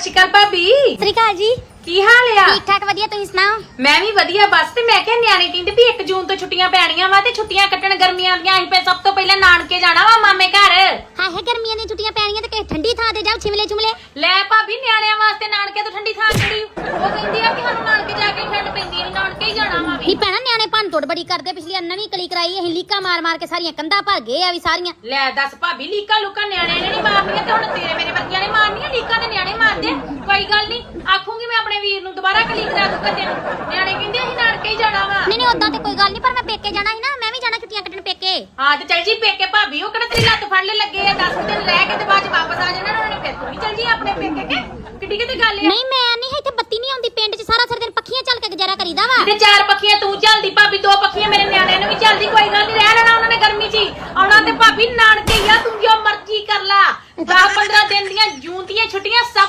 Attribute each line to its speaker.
Speaker 1: ਸ਼੍ਰੀ ਅਕਾਲ ਭਾਬੀ
Speaker 2: ਜੀ।
Speaker 1: ਕੀ ਹਾਲ ਆ?
Speaker 2: ਠੀਕ ਠਾਕ ਵਧੀਆ ਤੁਸੀਂ ਸੁਣਾਓ?
Speaker 1: ਮੈਂ ਵੀ ਵਧੀਆ ਬਸ ਤੇ ਮੈਂ ਕਿਹਾ ਨਿਆਣੇ ਕਹਿੰਦੇ ਵੀ 1 ਜੂਨ ਤੋਂ ਛੁੱਟੀਆਂ ਪੈਣੀਆਂ ਵਾ ਤੇ ਛੁੱਟੀਆਂ ਕੱਟਣ ਗਰਮੀਆਂ ਦੀਆਂ ਅਸੀਂ ਪੇ ਸਭ ਤੋਂ ਪਹਿਲਾਂ ਨਾਨਕੇ ਜਾਣਾ ਵਾ ਮਾਮੇ ਘਰ।
Speaker 2: ਹਾਂ ਹੈ ਗਰਮੀਆਂ ਦੀਆਂ ਛੁੱਟੀਆਂ ਪੈਣੀਆਂ ਤੇ ਕਿਸੇ ਠੰਡੀ ਥਾਂ ਤੇ ਜਾਓ ਛਿਮਲੇ ਛੁਮਲੇ।
Speaker 1: ਲੈ ਭਾਬੀ ਨਿਆਣਿਆਂ ਵਾਸਤੇ ਨਾਨਕੇ ਤੋਂ ਠੰਡੀ ਥਾਂ ਕਿਹੜੀ? ਉਹ ਕਹਿੰਦੀ ਆ ਕਿ ਸਾਨੂੰ ਨਾਨਕੇ ਜਾ ਕੇ ਠੰਡ ਪੈਂਦੀ ਹੈ ਨਾਨਕੇ ਹੀ ਜਾਣਾ ਵਾ ਵੀ।
Speaker 2: ਹੀ ਭੈਣਾ ਨਿਆਣੇ ਭੰਨ ਤੋੜ ਬੜੀ ਕਰਦੇ ਪਿਛਲੀ ਵਾਰ ਨਵੀਂ ਕਲੀ ਕਰਾਈ ਅਸੀਂ ਲੀਕਾਂ ਮਾਰ ਮਾਰ ਕੇ ਸਾਰੀਆਂ ਕੰਧਾਂ ਭਰ ਗਏ ਆ ਵੀ ਸਾਰੀਆਂ।
Speaker 1: ਲੈ ਦੱਸ ਭਾਬੀ ਲੀਕਾ ਲੁਕਾ ਨਿਆਣਿਆਂ ਨੇ ਨਹੀਂ ਮਾਰਨੀਆਂ ਤੇ ਹੁਣ ਤੇਰੇ ਮੇਰੇ ਵਰਗੀਆਂ ਨੇ ਮਾਰਨੀਆਂ ਲੀਕਾ ਮਾਰਦੇ ਕੋਈ ਗੱਲ ਨਹੀਂ ਆਖੂਗੀ ਮੈਂ ਆਪਣੇ ਵੀਰ ਨੂੰ ਦੁਬਾਰਾ ਕਲੀ ਕਰਾ ਦੂ ਕੱਤੇ ਨੂੰ ਨਿਆਣੇ ਕਹਿੰਦੇ ਅਸੀਂ ਨਾਨਕੇ ਹੀ ਜਾਣਾ ਵਾ।
Speaker 2: ਨਹੀਂ ਨਹੀਂ ਉਦਾਂ ਤੇ ਕੋਈ ਗੱਲ ਨਹੀਂ ਪਰ ਮੈਂ ਪੇਕੇ ਜਾਣਾ ਸੀ ਨਾ ਮੈਂ ਵੀ ਜਾਣਾ ਛੁੱਟੀਆਂ ਕੱਟਣ ਪੇਕੇ।
Speaker 1: ਹਾਂ ਤੇ ਚੱਲ ਜੀ ਪੇਕੇ ਭਾਬੀ ਉਹ ਕਿਹੜਾ ਤੇਰੀ ਲੱਤ ਫੜ ਲੈ ਲੱਗੇ ਆ 10 ਦਿਨ ਰਹਿ ਕੇ ਤੇ ਬਾਅਦ ਚ ਵਾਪਸ ਆ ਜਾਣਾ ਉਹਨਾਂ ਨੇ ਫਿਰ ਤੂੰ ਵੀ ਚੱਲ ਜੀ ਆਪਣੇ ਪੇਕੇ ਕੇ। ਕਿੱਡੀ ਕਿਤੇ ਗੱਲ ਆ?
Speaker 2: ਨਹੀਂ ਮੈਂ ਨਹੀਂ ਇੱਥੇ ਬੱਤੀ ਨਹੀਂ ਆਉਂਦੀ ਪਿੰਡ 'ਚ ਸਾਰਾ ਸਾਰਾ ਦਿਨ ਪੱਖੀਆਂ ਚੱਲ ਕੇ ਗੁਜ਼ਾਰਾ ਕਰੀਦਾ ਵਾ।
Speaker 1: ਤੇ ਚਾਰ ਪੱਖੀਆਂ ਤੂੰ ਚੱਲਦੀ ਭਾਬੀ ਦੋ ਪੱਖੀਆਂ ਮੇਰੇ ਨਿਆਣਿਆਂ ਨੂੰ ਵੀ ਚੱਲਦੀ ਕੋਈ ਗੱਲ ਨਹੀਂ ਰਹਿ ਲੈਣਾ ਉਹਨਾਂ ਨੇ ਗਰਮੀ 'ਚ ਹੀ। ਆਉਣਾ ਤੇ ਭਾਬੀ ਨਾਨਕੇ ਹੀ ਆ ਤੂੰ ਜੋ ਮਰਜ਼ੀ ਕਰ ਲਾ। 10 15 ਦਿਨ ਦੀਆਂ ਜੂਨ ਦੀਆਂ ਛੁੱਟੀਆਂ ਸਭ